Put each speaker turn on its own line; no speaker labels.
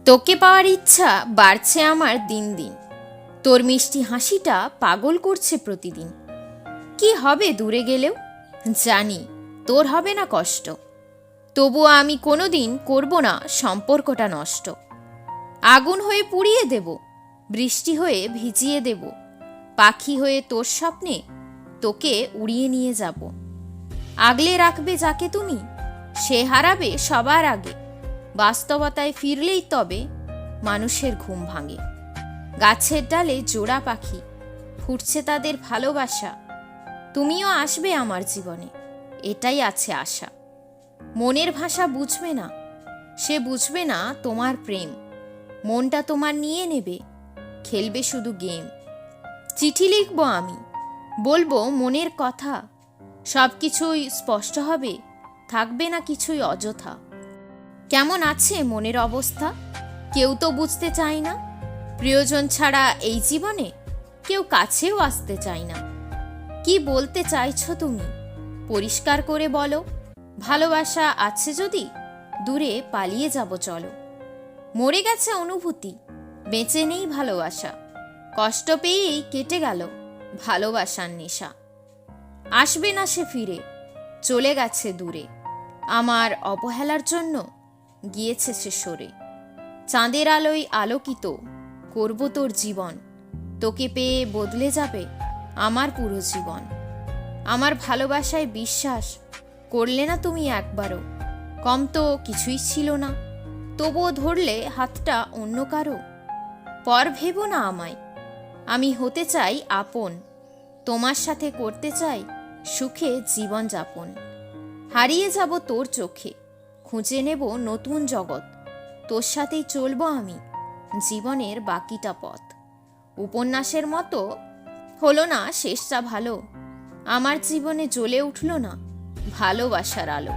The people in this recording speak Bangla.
তোকে পাওয়ার ইচ্ছা বাড়ছে আমার দিন দিন। তোর মিষ্টি হাসিটা পাগল করছে প্রতিদিন। কি হবে দূরে গেলেও? জানি, তোর হবে না কষ্ট। তবুও আমি কোনোদিন করব না সম্পর্কটা নষ্ট। আগুন হয়ে পুড়িয়ে দেব, বৃষ্টি হয়ে ভিজিয়ে দেব। পাখি হয়ে তোর স্বপ্নে তোকে উড়িয়ে নিয়ে যাব। আগলে রাখবে যাকে তুমি, সে হারাবে সবার আগে। বাস্তবতায় ফিরলেই তবে মানুষের ঘুম ভাঙে। গাছের ডালে জোড়া পাখি, ফুটছে তাদের ভালোবাসা। তুমিও আসবে আমার জীবনে, এটাই আছে আশা। মনের ভাষা বুঝবে না, সে বুঝবে না তোমার প্রেম। মনটা তোমার নিয়ে নেবে, খেলবে শুধু গেম। চিঠি লিখব আমি, বলব মনের কথা সব কিছুই স্পষ্ট হবে, থাকবে না কিছুই অযথা। কেমন আছে মনের অবস্থা? কেউ তো বুঝতে চায় না। প্রিয়জন ছাড়া এই জীবনে কেউ কাছেও আসতে চায় না। কি বলতে চাইছো তুমি? পরিষ্কার করে বলো। ভালোবাসা আছে যদি দূরে পালিয়ে যাব চলো। মরে গেছে অনুভূতি, বেঁচে নেই ভালোবাসা। কষ্ট পেয়েই কেটে গেল ভালোবাসার নেশা। আসবে না সে ফিরে, চলে গেছে দূরে। আমার অবহেলার জন্য গিয়েছে সে সরে। চাঁদের আলোয় আলোকিত করব তোর জীবন। তোকে পেয়ে বদলে যাবে আমার পুরো জীবন। আমার ভালোবাসায় বিশ্বাস করলে না তুমি একবারও। কম তো কিছুই ছিল না। তবুও ধরলে হাতটা অন্য কারও। পর ভেবো না আমায়। আমি হতে চাই আপন। তোমার সাথে করতে চাই সুখে জীবন যাপন হারিয়ে যাব তোর চোখে। খুঁজে নেব নতুন জগৎ। তোর সাথেই চলবো আমি, জীবনের বাকিটা পথ। উপন্যাসের মতো হলো না শেষটা ভালো। আমার জীবনে জ্বলে উঠল না ভালোবাসার আলো।